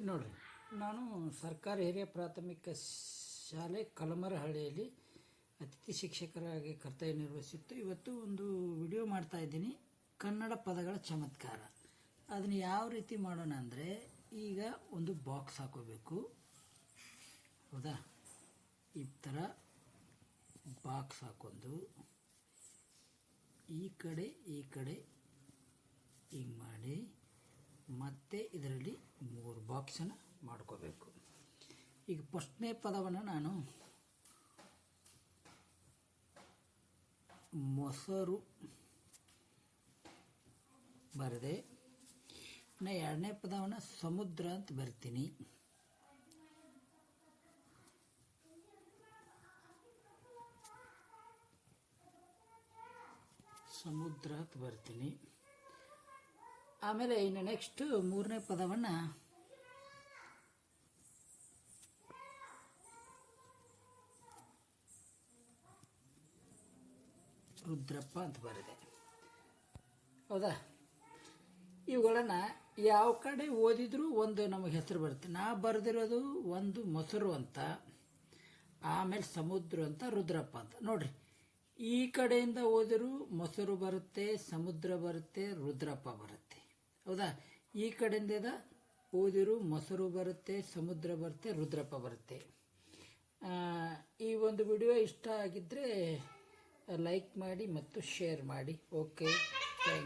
ನೋಡ್ರಿ. ನಾನು ಸರ್ಕಾರಿ ಹಿರಿಯ ಪ್ರಾಥಮಿಕ ಶಾಲೆ ಕಲಮರಹಳ್ಳಿಯಲ್ಲಿ ಅತಿಥಿ ಶಿಕ್ಷಕರಾಗಿ ಕರ್ತವ್ಯ ನಿರ್ವಹಿಸಿತ್ತು. ಇವತ್ತು ಒಂದು ವಿಡಿಯೋ ಮಾಡ್ತಾ ಇದ್ದೀನಿ. ಕನ್ನಡ ಪದಗಳ ಚಮತ್ಕಾರ. ಅದನ್ನು ಯಾವ ರೀತಿ ಮಾಡೋಣ ಅಂದರೆ ಈಗ ಒಂದು ಬಾಕ್ಸ್ ಹಾಕೋಬೇಕು. ಹೌದಾ? ಈ ಥರ ಬಾಕ್ಸ್ ಹಾಕೊಂಡು ಈ ಕಡೆ ಈ ಕಡೆ ಹಿಂಗೆ ಮಾಡಿ ಮತ್ತೆ ಇದರಲ್ಲಿ ಮೂರು ಬಾಕ್ಸನ್ನು ಮಾಡ್ಕೋಬೇಕು. ಈಗ ಫಸ್ಟ್ನೇ ಪದವನ್ನು ನಾನು ಮೊಸರು ಬರೆದೆ. ಇನ್ನು ಎರಡನೇ ಪದವನ್ನು ಸಮುದ್ರ ಅಂತ ಬರ್ತೀನಿ. ಸಮುದ್ರ ಅಂತ ಬರ್ತೀನಿ. ಆಮೇಲೆ ಇನ್ನು ನೆಕ್ಸ್ಟು ಮೂರನೇ ಪದವನ್ನು ರುದ್ರಪ್ಪ ಅಂತ ಬರೆದೆ. ಹೌದಾ? ಇವುಗಳನ್ನು ಯಾವ ಕಡೆ ಓದಿದ್ರೂ ಒಂದು ನಮಗೆ ಹೆಸರು ಬರುತ್ತೆ. ನಾ ಬರೆದಿರೋದು ಒಂದು ಮೊಸರು ಅಂತ, ಆಮೇಲೆ ಸಮುದ್ರ ಅಂತ ರುದ್ರಪ್ಪ ಅಂತ. ನೋಡ್ರಿ, ಈ ಕಡೆಯಿಂದ ಓದಿರೂ ಮೊಸರು ಬರುತ್ತೆ, ಸಮುದ್ರ ಬರುತ್ತೆ, ರುದ್ರಪ್ಪ ಬರುತ್ತೆ. ಹೌದಾ? ಈ ಕಡೆಯಿಂದ ಓದಿರು ಮೊಸರು ಬರುತ್ತೆ, ಸಮುದ್ರ ಬರುತ್ತೆ, ರುದ್ರಪ್ಪ ಬರುತ್ತೆ. ಈ ಒಂದು ವಿಡಿಯೋ ಇಷ್ಟ ಆಗಿದ್ದರೆ ಲೈಕ್ ಮಾಡಿ ಮತ್ತು ಶೇರ್ ಮಾಡಿ. ಓಕೆ.